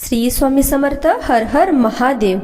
श्री स्वामी समर्थ हर हर महादेव.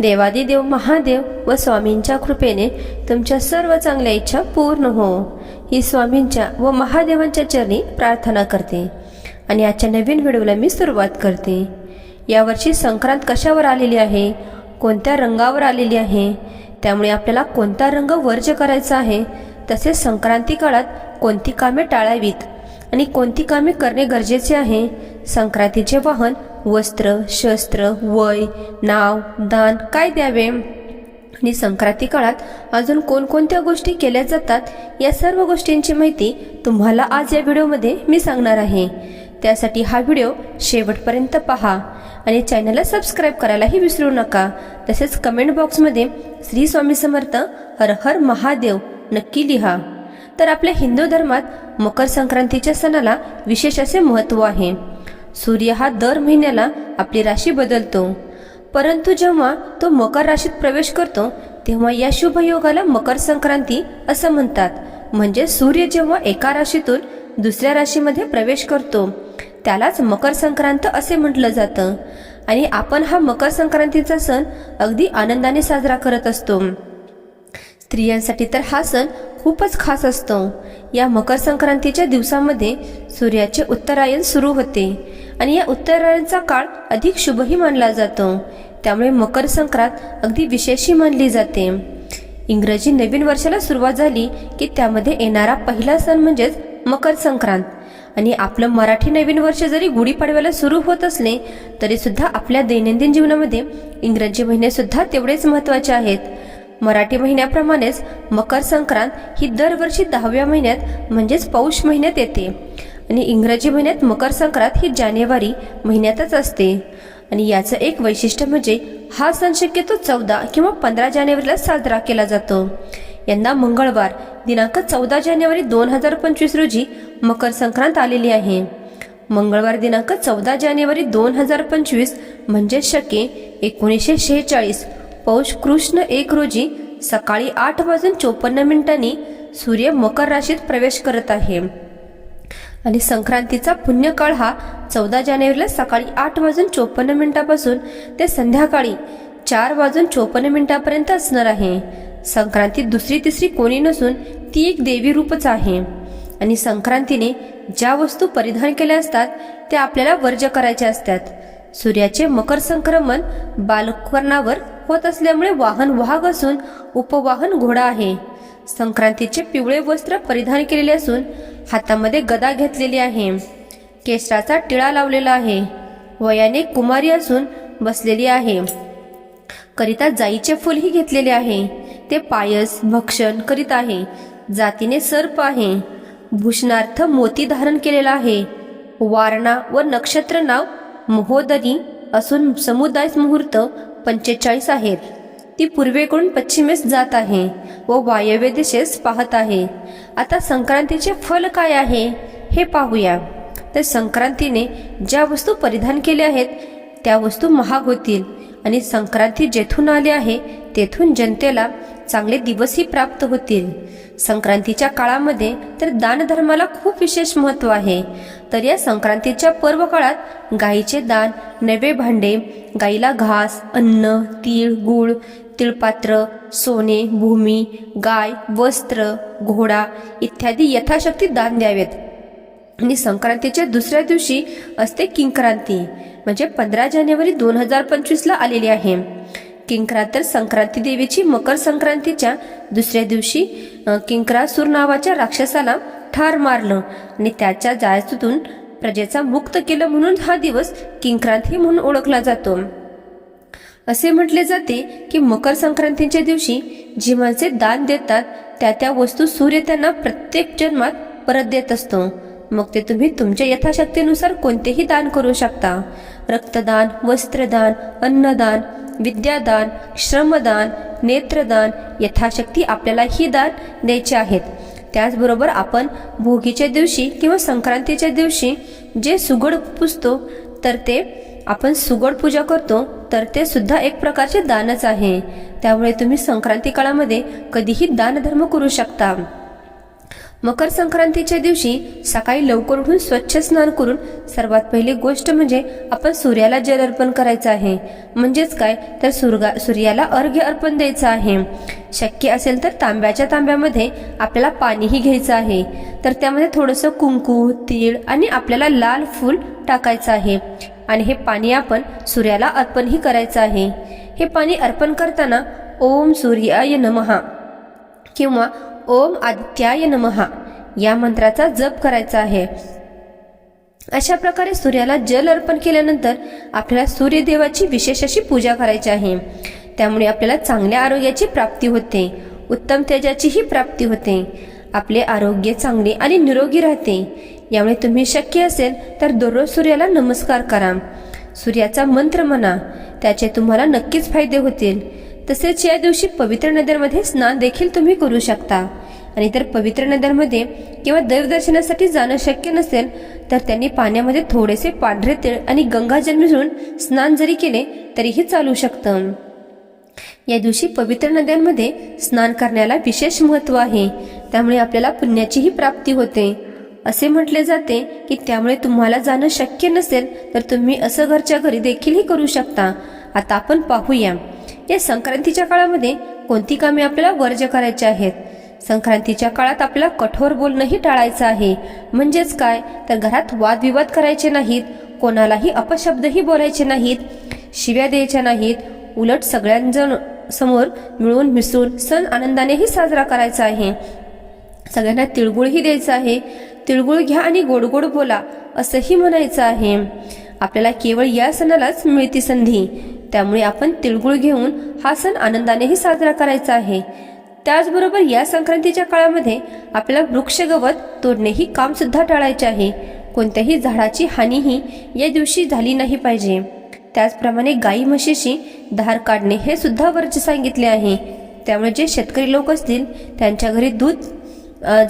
देवादिदेव महादेव व स्वामींच्या कृपेने तुमच्या सर्व चांगल्या इच्छा पूर्ण हो. ही स्वामींच्या व महादेवांच्या चरणी प्रार्थना करते. आणि आजच्या नवीन व्हिडिओला मी सुरुवात करते. यावर्षी संक्रांत कशावर आलेली आहे? कोणत्या रंगावर आलेली आहे? त्यामुळे आपल्याला कोणता रंग वर्ज करायचा आहे? तसेच संक्रांती काळात कोणती कामे टाळावीत? आणि कोणती कामे करणे गरजेचे आहे? संक्रांतीचे वाहन वस्त्र शस्त्र वय नाव दान काय द्यावे? आणि संक्रांती काळात अजून कोणकोणत्या गोष्टी केल्या जातात या सर्व गोष्टींची माहिती तुम्हाला आज या व्हिडिओमध्ये मी सांगणार आहे. त्यासाठी हा व्हिडिओ शेवटपर्यंत पहा आणि चॅनलला सबस्क्राईब करायलाही विसरू नका. तसेच कमेंट बॉक्समध्ये श्री स्वामी समर्थ हर हर महादेव नक्की लिहा. तर आपल्या हिंदू धर्मात मकर संक्रांतीच्या सणाला विशेष असे महत्त्व आहे. सूर्य हा दर महिन्याला आपली राशी बदलतो. परंतु जेव्हा तो मकर राशीत प्रवेश करतो तेव्हा या शुभ योगाला मकर संक्रांती असं म्हणतात. म्हणजे सूर्य जेव्हा एका राशीतून दुसऱ्या राशीमध्ये प्रवेश करतो त्यालाच मकर संक्रांत असे म्हटलं जातं. आणि आपण हा मकर संक्रांतीचा सण अगदी आनंदाने साजरा करत असतो. स्त्रियांसाठी तर हा सण खूपच खास असतो. या मकर संक्रांतीच्या दिवसामध्ये सूर्याचे उत्तरायण सुरू होते. आणि या उत्तरायणचा काळ अधिक शुभही मानला जातो. त्यामुळे मकर संक्रांत अगदी विशेषही मानली जाते. इंग्रजी नवीन वर्षाला सुरुवात झाली की त्यामध्ये येणारा पहिला सण म्हणजेच मकर संक्रांत. आणि आपलं मराठी नवीन वर्ष जरी गुढीपाडव्याला सुरू होत असले तरी सुद्धा आपल्या दैनंदिन जीवनामध्ये इंग्रजी महिने सुद्धा तेवढेच महत्त्वाचे आहेत. मराठी महिन्याप्रमाणेच मकर संक्रांत ही दरवर्षी दहाव्या महिन्यात म्हणजेच पौष महिन्यात येते. आणि इंग्रजी महिन्यात मकर संक्रांत ही जानेवारी महिन्यातच असते. आणि याचं एक वैशिष्ट्य म्हणजे हा सण शक्यतो चौदा किंवा पंधरा जानेवारीला साजरा केला जातो. यंदा मंगळवार दिनांक चौदा जानेवारी दोन हजार पंचवीस रोजी मकर संक्रांत आलेली आहे. मंगळवार दिनांक चौदा जानेवारी दोन हजार पंचवीस म्हणजे शके एकोणीसशे शेहेचाळीस पौष कृष्ण एक रोजी सकाळी आठ वाजून चोपन्न मिनिटांनी सूर्य मकर राशीत प्रवेश करत आहे. आणि संक्रांतीचा पुण्यकाळ हा चौदा जानेवारीला सकाळी आठ वाजून चोपन्न मिनिटापासून ते संध्याकाळी चार वाजून चोपन्न मिनिटापर्यंत असणार आहे. संक्रांती दुसरी तिसरी कोणी नसून ती एक देवी रूपच आहे. आणि संक्रांतीने ज्या वस्तू परिधान केल्या असतात त्या आपल्याला वर्ज करायच्या असतात. सूर्याचे मकर संक्रमण बालकर्णावर होत असल्यामुळे वाहन वाहक असून उपवाहन घोडा आहे. संक्रांतीचे पिवळे वस्त्र परिधान केलेले असून हातामध्ये गदा घेतलेली आहे. केसराचा टिळा लावलेला आहे. वयाने कुमारी असून बसलेली आहे. करिता जाईचे फुलही घेतलेले आहे. ते पायस भक्षण करीत आहे. जातीने सर्प आहे. भूषणार्थ मोती धारण केलेला आहे. वारणा व नक्षत्र नाव मोहोदरी असून समुदाय मुहूर्त पंचेचाळीस आहेत. ती पूर्वेकडून पश्चिमेस जात आहे व वायव्य दिशेस पाहत आहे. आता संक्रांतीचे फल काय आहे हे पाहूया. तर संक्रांतीने ज्या वस्तू परिधान केल्या आहेत त्या वस्तू महाग होतील आणि संक्रांती जेथून आली आहे तेथून जनतेला चांगले दिवसही प्राप्त होतील. संक्रांतीच्या काळामध्ये तर दानधर्माला खूप विशेष महत्त्व आहे. तर या संक्रांतीच्या पर्व काळात गाईचे दान नवे भांडे गाईला घास अन्न तीळ गूळ तिळपात्र सोने भूमी गाय वस्त्र घोडा इत्यादी यथाशक्ती दान द्यावेत. आणि संक्रांतीच्या दुसऱ्या दिवशी असते किंक्रांती म्हणजे पंधरा जानेवारी दोन हजार पंचवीसला आलेली आहे. किंकरा तर संक्रांती देवीची मकर संक्रांतीच्या दुसऱ्या दिवशी किंकरासूर नावाच्या राक्षसाला ठार मारलं आणि त्याच्या जायतून प्रजेचा मुक्त केलं म्हणून हा दिवस किंक्रांती म्हणून ओळखला जातो. असे म्हटले जाते की मकर संक्रांतीच्या दिवशी जी माणसे दान देतात त्या त्या वस्तू सूर्य त्यांना प्रत्येक जन्मात परत देत असतो. मग ते तुम्ही तुमच्या यथाशक्तीनुसार कोणतेही दान करू शकता. रक्तदान वस्त्रदान अन्नदान विद्यादान श्रमदान नेत्रदान यथाशक्ती आपल्याला ही दान द्यायचे आहेत. त्याचबरोबर आपण भोगीच्या दिवशी किंवा संक्रांतीच्या दिवशी जे सुगड पुजतो तर ते आपण सुगड पूजा करतो तर ते सुद्धा एक प्रकारचे दानच आहे. त्यामुळे तुम्ही संक्रांती काळामध्ये कधीही दानधर्म करू शकता. मकर संक्रांतीच्या दिवशी सकाळी लवकर उठून स्वच्छ स्नान करून सर्वात पहिली गोष्ट म्हणजे आपण सूर्याला जल अर्पण करायचं आहे. म्हणजेच काय? तर सूर्गा सूर्याला अर्घ्य अर्पण द्यायचं आहे. शक्य असेल तर तांब्याच्या तांब्यामध्ये आपल्याला पाणीही घ्यायचं आहे. तर त्यामध्ये थोडंसं कुंकू तीळ आणि आपल्याला लाल फूल टाकायचं आहे. आणि हे पाणी आपण सूर्याला अर्पणही करायचं आहे. हे पाणी अर्पण करताना ओम सूर्याय नमहा किंवा ओम आदित्याय नमहा या मंत्राचा जप करायचा आहे. अशा प्रकारे सूर्याला जल अर्पण केल्यानंतर आपल्याला सूर्यदेवाची विशेष अशी पूजा करायची आहे. त्यामुळे आपल्याला चांगल्या आरोग्याची प्राप्ती होते. उत्तम तेजाचीही प्राप्ती होते. आपले आरोग्य चांगले आणि निरोगी राहते. यामुळे तुम्ही शक्य असेल तर दररोज सूर्याला नमस्कार करा. सूर्याचा मंत्र म्हणा. त्याचे तुम्हाला नक्कीच फायदे होतील. तसेच या दिवशी पवित्र नद्यांमध्ये स्नान देखील तुम्ही करू शकता. आणि तर पवित्र नद्यांमध्ये किंवा देवदर्शनासाठी जाणं शक्य नसेल तर त्यांनी पाण्यामध्ये थोडेसे पांढरे तेळ आणि गंगाजल मिसळून स्नान जरी केले तरीही चालू शकतं. या दिवशी पवित्र नद्यांमध्ये स्नान करण्याला विशेष महत्त्व आहे. त्यामुळे आपल्याला पुण्याचीही प्राप्ती होते. असे म्हटले जाते की त्यामुळे तुम्हाला जाणं शक्य नसेल तर तुम्ही असं घरच्या घरी देखीलही करू शकता. आता आपण पाहूया. या संक्रांतीच्या काळामध्ये कोणती कामे आपल्याला वर्ज करायची आहेत? संक्रांतीच्या काळात आपल्याला कठोर बोलणंही टाळायचं आहे. म्हणजेच काय? तर घरात वादविवाद करायचे नाहीत कोणालाही अपशब्दही बोलायचे नाहीत शिव्या द्यायच्या नाहीत उलट सगळ्यांजण समोर मिळून मिसळून सण आनंदानेही साजरा करायचा आहे. सगळ्यांना तिळगुळही द्यायचं आहे. तिळगुळ घ्या आणि गोड गोड बोला असंही म्हणायचं आहे. आपल्याला केवळ या सणालाच मिळती संधी. त्यामुळे आपण तिळगुळ घेऊन हा सण आनंदानेही साजरा करायचा आहे. त्याचबरोबर या संक्रांतीच्या काळामध्ये आपल्याला वृक्षगवत तोडणेही काम सुद्धा टाळायचे आहे. कोणत्याही झाडाची हानीही या दिवशी झाली नाही पाहिजे. त्याचप्रमाणे गाई म्हशीशी धार काढणे हे सुद्धा वर्ज सांगितले आहे. त्यामुळे जे शेतकरी लोक असतील त्यांच्या घरी दूध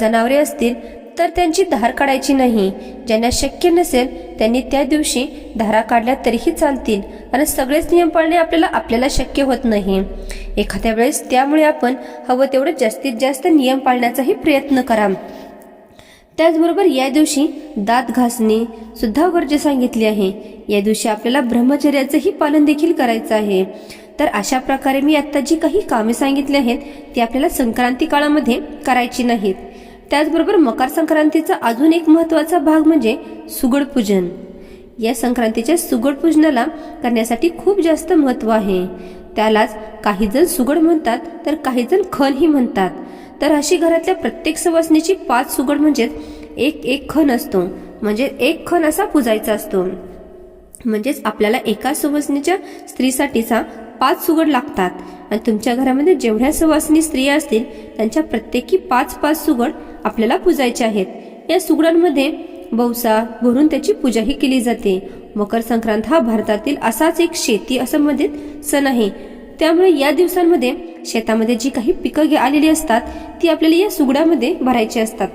जनावरे असतील तर त्यांची धार काढायची नाही. ज्यांना शक्य नसेल त्यांनी त्या दिवशी धारा काढल्या तरीही चालतील. कारण सगळेच नियम पाळणे आपल्याला आपल्याला शक्य होत नाही. एखाद्या वेळेस त्यामुळे आपण हवं तेवढं जास्तीत जास्त नियम पाळण्याचाही प्रयत्न करा. त्याचबरोबर या दिवशी दात घासणे सुद्धा वर्ज सांगितले आहे. या दिवशी आपल्याला ब्रह्मचर्याचंही पालन देखील करायचं आहे. तर अशा प्रकारे मी आता जी काही कामे सांगितली आहेत ती आपल्याला संक्रांती काळामध्ये करायची नाहीत. त्याचबरोबर मकर संक्रांतीचा अजून एक महत्त्वाचा भाग म्हणजे सुगड पूजन. या संक्रांतीच्या सुगड पूजनाला करण्यासाठी खूप जास्त महत्त्व आहे. त्यालाच काही जण सुगड म्हणतात तर काही जण खणही म्हणतात. तर अशी घरातल्या प्रत्येक सवासणीची पाच सुगड म्हणजेच एक एक खण असतो. म्हणजे एक खण असा पुजायचा असतो. म्हणजेच आपल्याला एका सुवासिनीच्या स्त्रीसाठीचा पाच सुगड लागतात. आणि तुमच्या घरामध्ये जेवढ्या सुवासनी स्त्रिया असतील त्यांच्या प्रत्येकी पाच पाच सुगड आपल्याला पूजायचे आहेत. या सुगडांमध्ये बौसा भरून त्याची पूजाही केली जाते. मकर संक्रांत हा भारतातील असाच एक शेती असंबंधित सण आहे. त्यामुळे या दिवसांमध्ये शेतामध्ये जी काही पिकं आलेली असतात ती आपल्याला या सुगडामध्ये भरायची असतात.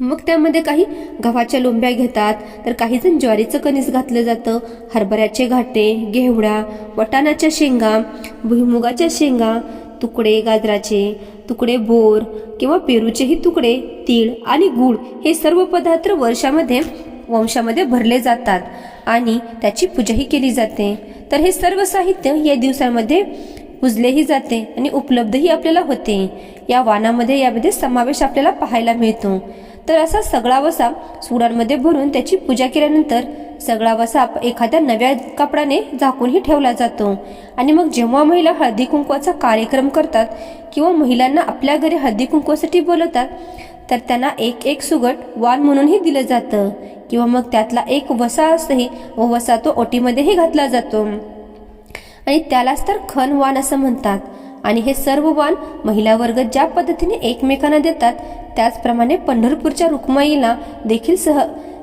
मग त्यामध्ये काही गव्हाच्या लोंब्या घेतात तर काही जण ज्वारीचं कणीस घातलं जातं हरभऱ्याचे घाटे घेवडा वटाणाच्या शेंगा भुईमुगाच्या शेंगा तुकडे गाजराचे तुकडे बोर किंवा पेरूचेही तुकडे तीळ आणि गूळ हे सर्व पदार्थ वर्षामध्ये वंशामध्ये भरले जातात आणि त्याची पूजाही केली जाते. तर हे सर्व साहित्य या दिवसांमध्ये पुजलेही जाते आणि उपलब्धही आपल्याला होते. या वानामध्ये यामध्ये समावेश आपल्याला पाहायला मिळतो. तर असा सगळा वसा सुडांमध्ये भरून त्याची पूजा केल्यानंतर सगळा वसा एखाद्या नव्या कपड्याने झाकूनही ठेवला जातो. आणि मग जेव्हा महिला हळदी कुंकवाचा कार्यक्रम करतात किंवा महिलांना आपल्या घरी हळदी कुंकवासाठी बोलवतात तर त्यांना एक एक सुगट वाण म्हणूनही दिलं जातं. किंवा मग त्यातला एक वसा असतोही व वसा तो ओटीमध्येही घातला जातो. आणि त्यालाच तर खन वाण असं म्हणतात. आणि हे सर्व वाण महिला वर्ग ज्या पद्धतीने एकमेकांना देतात त्याचप्रमाणे पंढरपूरच्या रुक्माईला देखील सह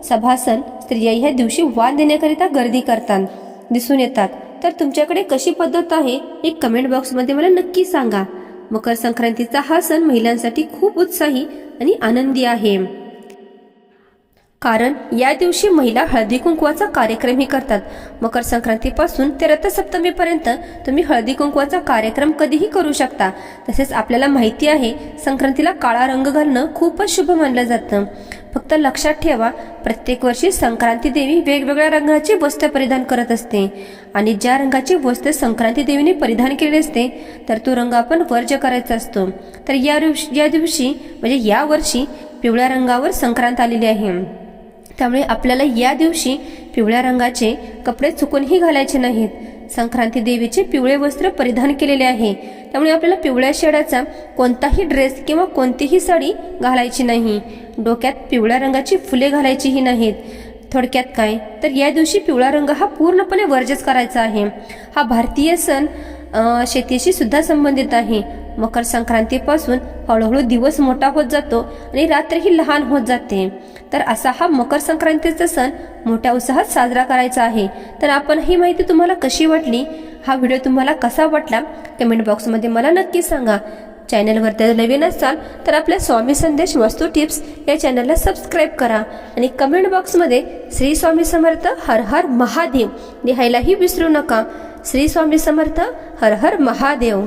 सभासन स्त्रिया ह्या दिवशी वाद देण्याकरिता गर्दी करतात. दिसून येतात. तर तुमच्याकडे कशी पद्धत आहे हे कमेंट बॉक्समध्ये मला नक्की सांगा. मकर संक्रांतीचा हा सण महिलांसाठी खूप उत्साही आणि आनंदी आहे. कारण या दिवशी महिला हळदी कुंकवाचा कार्यक्रमही करतात. मकर संक्रांतीपासून ते रथसप्तमीपर्यंत तुम्ही हळदी कुंकवाचा कार्यक्रम कधीही करू शकता. तसेच आपल्याला माहिती आहे संक्रांतीला काळा रंग घालणं खूपच शुभ मानलं जातं. फक्त लक्षात ठेवा प्रत्येक वर्षी संक्रांती देवी वेगवेगळ्या रंगाची वस्त्र परिधान करत असते. आणि ज्या रंगाची वस्त्र संक्रांती देवीने परिधान केले असते तर तो रंग आपण वर्ज करायचा असतो. तर या दिवशी या दिवशी म्हणजे या वर्षी पिवळ्या रंगावर संक्रांत आलेली आहे. त्यामुळे आपल्याला या दिवशी पिवळ्या रंगाचे कपडे चुकूनही घालायचे नाहीत. संक्रांती देवीचे पिवळे वस्त्र परिधान केलेले आहे. त्यामुळे आपल्याला पिवळ्या शेडाचा कोणताही ड्रेस किंवा कोणतीही साडी घालायची नाही. डोक्यात पिवळ्या रंगाची फुले घालायचीही नाहीत. थोडक्यात काय? तर या दिवशी पिवळा रंग हा पूर्णपणे वर्जच करायचा आहे. हा भारतीय सण शेतीशी सुद्धा संबंधित आहे. मकर संक्रांतीपासून हळूहळू दिवस मोठा होत जातो आणि रात्रही लहान होत जाते. तर असा हा मकर संक्रांतीचा सण मोठ्या उत्साहात साजरा करायचा आहे. तर आपण ही माहिती तुम्हाला कशी वाटली? हा व्हिडिओ तुम्हाला कसा वाटला? कमेंट बॉक्समध्ये मला नक्की सांगा. चॅनलवर जर नवीन असाल तर आपल्या स्वामी संदेश वस्तू टिप्स या चॅनलला सबस्क्राईब करा. आणि कमेंट बॉक्समध्ये श्री स्वामी समर्थ हर हर महादेव लिहायलाही विसरू नका. श्री स्वामी समर्थ हर हर महादेव.